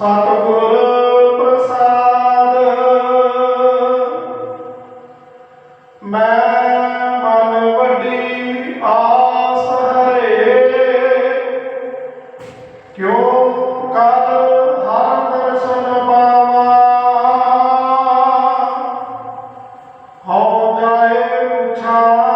ਸਤਿਗੁਰ ਪ੍ਰਸਾਦ। ਮੈਂ ਮਨ ਵੱਡੀ ਆਸ ਹਰੇ। ਕਿਉਂ ਕਰ ਹਰ ਦਰਸ਼ਨ ਪਾਵਾ? ਹੋ ਜਾਏ ਪੁੱਛਾ